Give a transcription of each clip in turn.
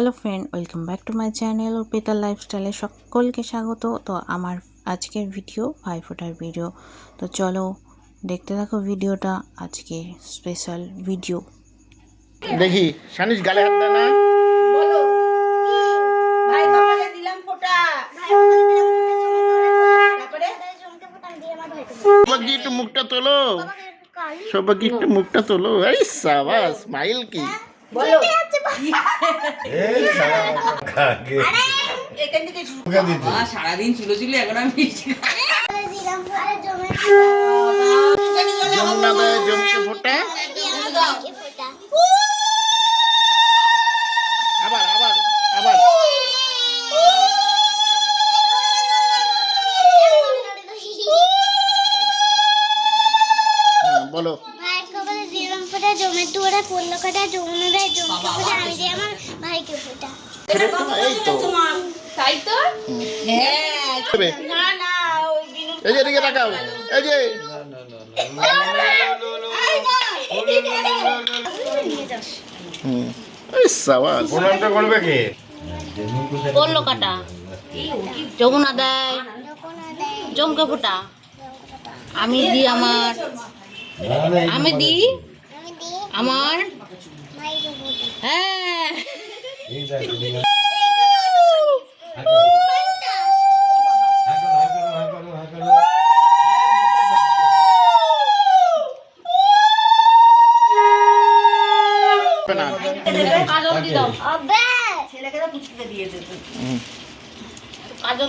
Hello friend welcome back to my channel Arpita লাইফস্টাইলে সকলকে স্বাগত। তো আমার আজকের ভিডিও ভাই ফোটার ভিডিও তো চলো দেখতে থাকো ভিডিওটা আজকে স্পেশাল ভিডিও দেখি সানিস গালে হাত দেয় না? বলো ভাই কপালে দিলাম ফোঁটা। তারপরে? সৌভাগ্য একটু মুখটা তোলো। সৌভাগ্য একটু মুখটা তোলো। এই সাবাস স্মাইল কি? বলো। সারাদিন চুলো চুলো এখন আমি ফোটা। আবার আবার আবার। হ্যাঁ, বলো। ফোটা জমের দুয়ারে পড়ল কাটা যমুনা দেয় জমকে ফোটা আমি দিয়ে আমার ভাইকে ফোটা। এই তো। তাই তো? হ্যাঁ। না না এই যে এদিকে তাকাও। এই যে। হুম। এই সাবাস। প্রণামটা করবে কে? পড়ল কাটা। যমুনা দেয়। জমকে ফোটা। আমি দিই আমার আমি দিই। আমার? হ্যাঁ।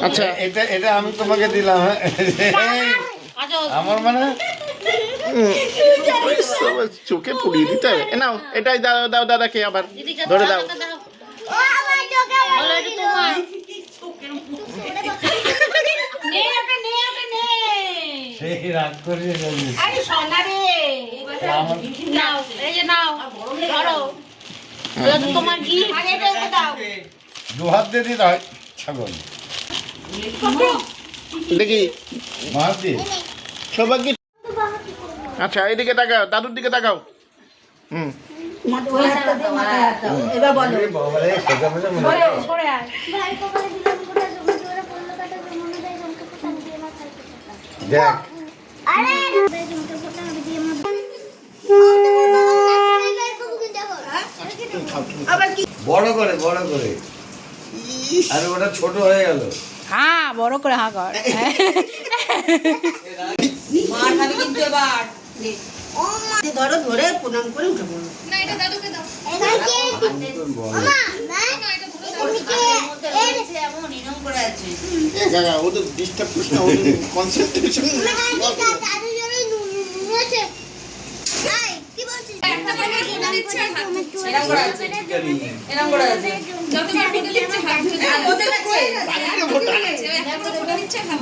আচ্ছা এটা এটা আমি তোমাকে দিলাম হ্যাঁ। আমার মানে? চোখে পুড়িয়ে দিতে হবে এ নাও এটাই দাও দাও দাদাকে আবার ধরে দাও ও আমার চোখে বলো এটা তোমার। নে ওকে নে ওকে নে। সেই রাগ করে আরে সোনা রে নাও এই যে নাও ধরো। এটা তো তোমার কি আগে এটা ওকে দাও। দু হাত দিয়ে দিতে হয় ছাগল। দেখি। সৌভাগ্য আচ্ছা এদিকে তাকাও দাদুর দিকে তাকাও। হুম। মনে দেখ বড় করে বড় করে। আরে ওটা ছোট হয়ে গেল। হ্যাঁ বড় করে হা কর। মার খাবি কিন্তু এবার। ধরো ধরে প্রণাম করে উঠে পড়ো। ওদের ডিস্টার্ব করিস না ওদের কনসেন্ট্রেশন?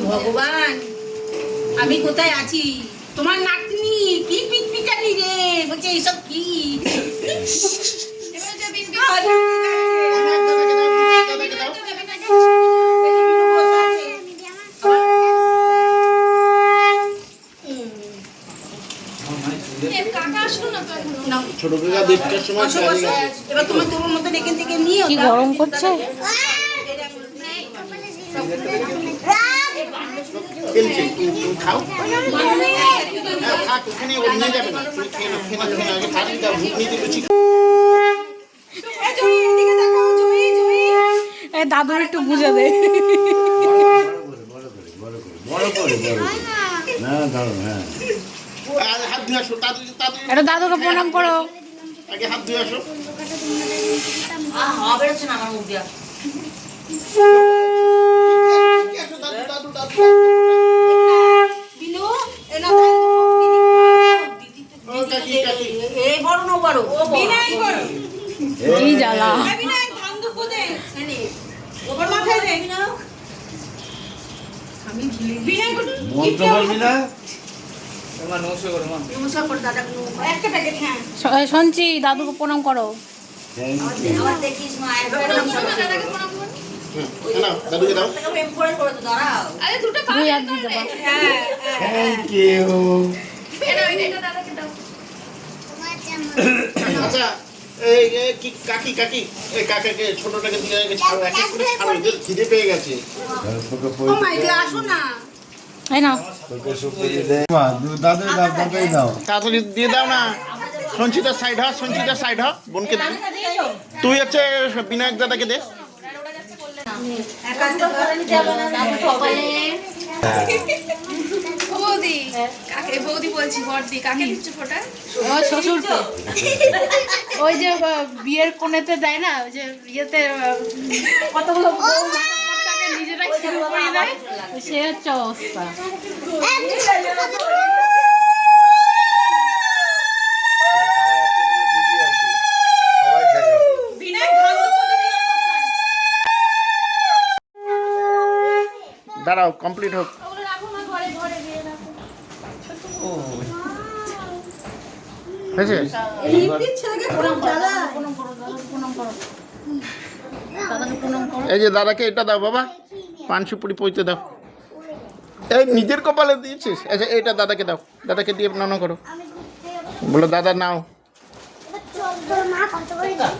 ভগবান আমি কোথায় আছি? তোমার নাতনি কি পিটপিটানি রে? বলছে এইসব কি? গরম করছে? খেলছে তুমি খাও। হ্যাঁ, থাক ওখানে ও নিয়ে যাবে না। তুমি খেয়ে নাও খেয়ে নাও খেয়ে আগে থাক দাও ভুক নিতে পেরেছি এ দাদুর একটু বুঝে দে। হ্যাঁ এটা দাদুকে প্রণাম করো। আগে হাত ধুয়ে আসো। বেরোচ্ছে না আমার মুখ দিয়া কি আসো দাদু দাদু দাদু বিনু এনা ও কাকি কাকি এই বড় না বড় ও বিনাই বড় কি জ্বালা বিনাই ধান দুপো দে এনে ওপর মাথায় দে আমি বিনাই মন্ত্র বলবি না নমস্কার করে। দাদা একটা প্যাকেট হ্যাঁ স- শুনছি দাদুকে প্রণাম করো। দেখিস মা নাও আচ্ছা এই এই, কি কাকি কাকি? এই কাকাকে ছোটটাকে দিয়ে আগে ছাড়ো এক এক করে ছাড়ো এদের খিদে পেয়ে গেছে। ও মাই গড আসো না। এই না তোকে সুপুরি দে। মা দাদু দাও দাদাই দাও। তাড়াতাড়ি দিয়ে দাও না। সঞ্চিতা সাইড হ সঞ্চিতা সাইড হ বোনকে দে। তুই হচ্ছে বিনায়ক দাদাকে দে। বৌদি কাকে? বৌদি বলছি বড়দি কাকে দিচ্ছ ফোটা? ও শ্বশুরকে। ওই যে বিয়ের কোণেতে দেয় না ওই যে ইয়েতে কতগুলো নিজেরাই সে হচ্ছে অবস্থা এতগুলো দিদি আছে সবাই থাকে দাঁড়াও কমপ্লিট হোক। এই যে দাদাকে এটা দাও বাবা, পান সুপুরি পইতে দাও। এই নিজের কপালে দিয়েছিস? আচ্ছা এটা দাদাকে দাও, দাদাকে দিয়ে নানো করো। বলো, দাদা নাও। এবার চল তোর মা কত করে দেয়?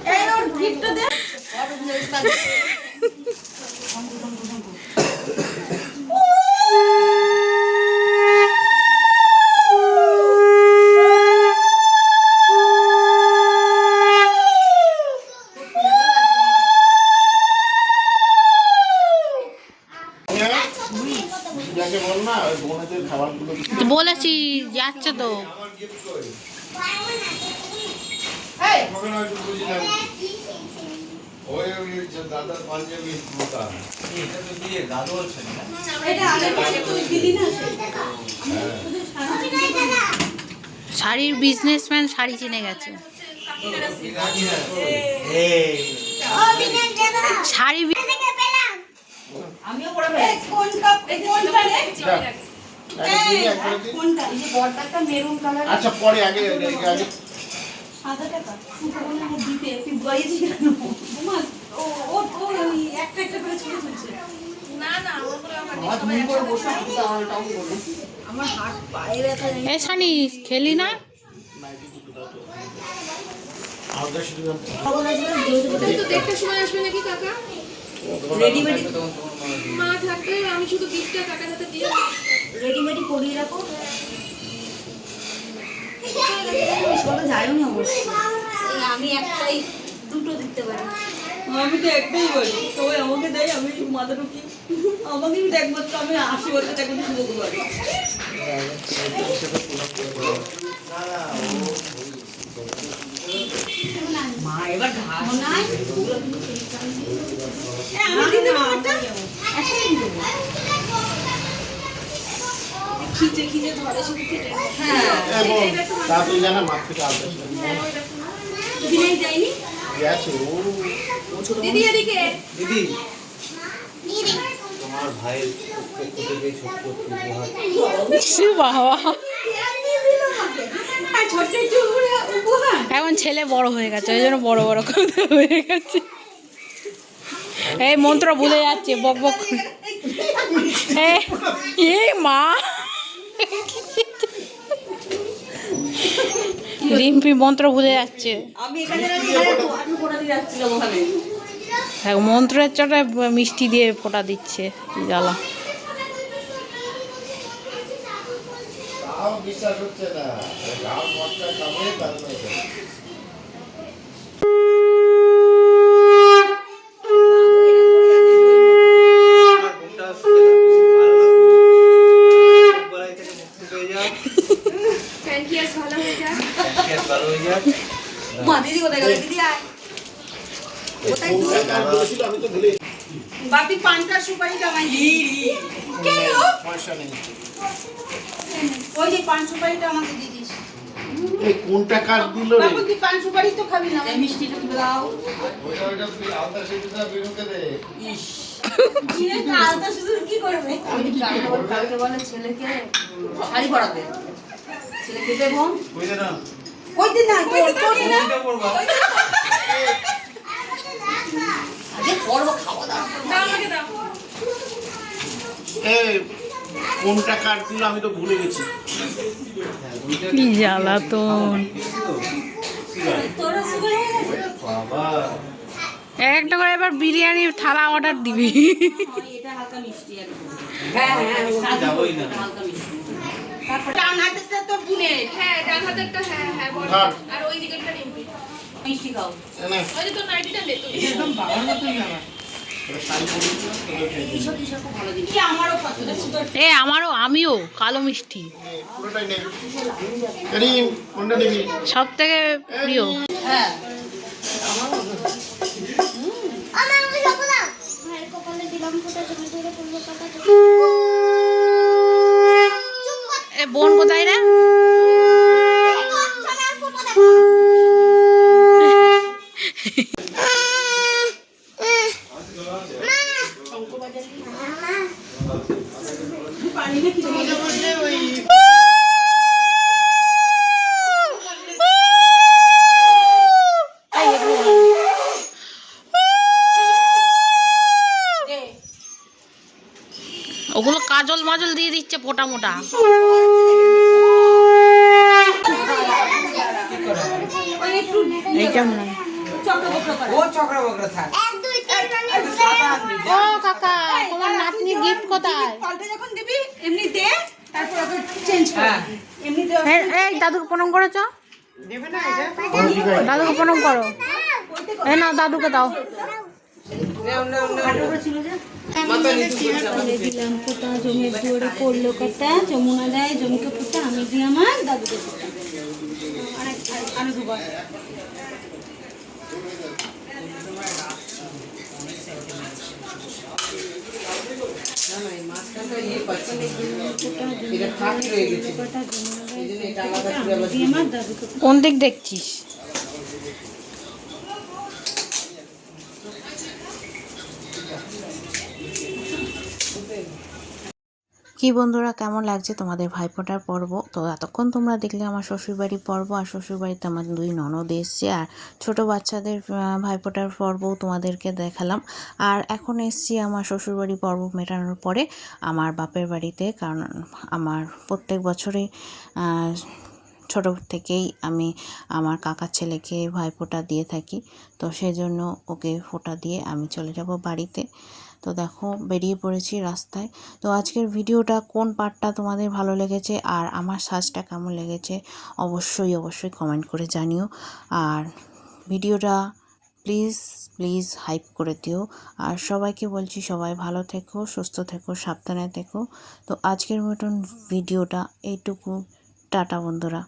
যাকে বল না ওই বোনেদের খাবারগুলো বলেছি যাচ্ছে তো। শাড়ির বিজনেসম্যান শাড়ি চিনে গেছে। শাড়ি বি- আচ্ছা পরে আগে আগে না না আমার করে আমার এ সানি খেলি না? দেখতে সময় আসবে নাকি কাকা? মা থাকলে আমি শুধু গিফটটা কাকার হাতে দিয়ে রেডিমেডি করিয়ে রাখো। যাইও না অবশ্যই আমি একটাই দুটো দিতে পারি। আমি তো একটাই বলি সবাই আমাকে দেয় আমি মাথা ঢুকি আমাকে একমাত্র আমি আশি বছর একমাত্র সুযোগ পারি। মা এবার ঘাস নাই আমি দিতে পারব। খিচে খিচে ধরে শুধু কেটে হ্যাঁ। এবং জানা মাঠ থেকে গেছে ও। দিদি এদিকে। দিদি। তোমার ভাইয়ের ছোট্ট উপহার বাবা। এখন ছেলে বড় হয়ে গেছে ওই জন্য বড় বড় কথা হয়ে গেছে। এই মন্ত্র ভুলে যাচ্ছে বক বক এ মা। রিম্পি মন্ত্র বুঝে যাচ্ছে। এক মন্ত্রের চটে মিষ্টি দিয়ে ফোটা দিচ্ছে জ্বালা। বিশ্বাস হচ্ছে না গাও মশলা খাবে তারপরে প্যানকিয়াস ভালো হয়ে যাক মা দিদি কোথায় গেলে দিদি আয় কোথায় তুই বলেছিল আমি তো ভুলে বাপি পানটা সুপারি জামাই পয়সা নেই। ওই যে পান সুপারিটা আমাকে দিয়ে দিস। এই কোনটা কাজ দিল রে? তুই পান সুপারি তো খাবি না। এই মিষ্টিটা দাও। ওইটা ওইটা তুই আলতা সেতুটা বিনুকে দে আলাদা শুধু কি করবে আমি বলে কালকে বলে ছেলেকে শাড়ি পরাতে। ছেলেকে দেবো। কই দে না তোর তোর না কোনটা পড়বা আজকে করব খাওয়া দাওয়া দাও আমাকে দাও এই কোনটা কাজ দিল আমি তো ভুলে গেছি। কি জ্বালা তো এক একটা করে এবার বিরিয়ানির থালা অর্ডার দিবি। একদম ডান হাতেরটা তো হ্যাঁ ডান হাতেরটা হ্যাঁ হ্যাঁ বড় হ্যাঁ। আর ওই দিকেরটা রিম্পি মিষ্টি খাও। ওই যে নাইটিটা নে তুই কি আমারও পছন্দ সুন্দর এ আমারও আমিও কালো মিষ্টি। সব থেকে প্রিয়। হ্যাঁ। আমার ওই কপালা মায়ের কপালে দিলাম ফোটা জমে ধরে পড়ল কাটা চুপ কর এ বোন কোথায় রে সোনার ফোটা দেখো ওগুলো কাজল মাজল দিয়ে দিচ্ছে পোটা মোটা। এইটা মনে হয়। ও কাকা তোমার নাতনি গিফট কোথায়? যখন দিবি এমনি দে তারপর চেঞ্জ এমনি এই, এই দাদুকে প্রণাম করেছ? দাদুকে প্রণাম করো। এই দাদুকে দাও। দিলাম ফোটা জমির দুয়ারে পড়ল কাটা যমুনা দেয় জমিকে ফোটা আমি দিয়ে আমার দাদুকে আরও দুবার। দিয়ে আমার দাদুকে কোন দিক দেখছিস? কি বন্ধুরা, কেমন লাগছে তোমাদের ভাইফোঁটার পর্ব? তো এতক্ষণ তোমরা দেখলে আমার শ্বশুরবাড়ির পর্ব, আর শ্বশুরবাড়িতে আমার দুই ননদ এসছে, আর ছোট বাচ্চাদের ভাইফোঁটার পর্বও তোমাদেরকে দেখালাম। আর এখন এসছি আমার শ্বশুরবাড়ি পর্ব মেটানোর পরে আমার বাপের বাড়িতে, কারণ আমার প্রত্যেক বছরে ছোট থেকেই আমি আমার কাকার ছেলেকে ভাই ভাইফোঁটা দিয়ে থাকি। তো সেজন্য ওকে ফোঁটা দিয়ে আমি চলে যাব বাড়িতে। তো দেখো, বেরিয়ে পড়েছি রাস্তায়। তো আজকের ভিডিওটা কোন পার্টটা তোমাদের ভালো লেগেছে আর আমার সাজটা কেমন লেগেছে অবশ্যই অবশ্যই কমেন্ট করে জানিও। আর ভিডিওটা প্লিজ প্লিজ হাইপ করে দিও। আর সবাইকে বলছি সবাই ভালো থেকো, সুস্থ থেকো, সাবধানে থেকো। তো আজকের মতন ভিডিওটা এইটুকু। টাটা বন্ধুরা।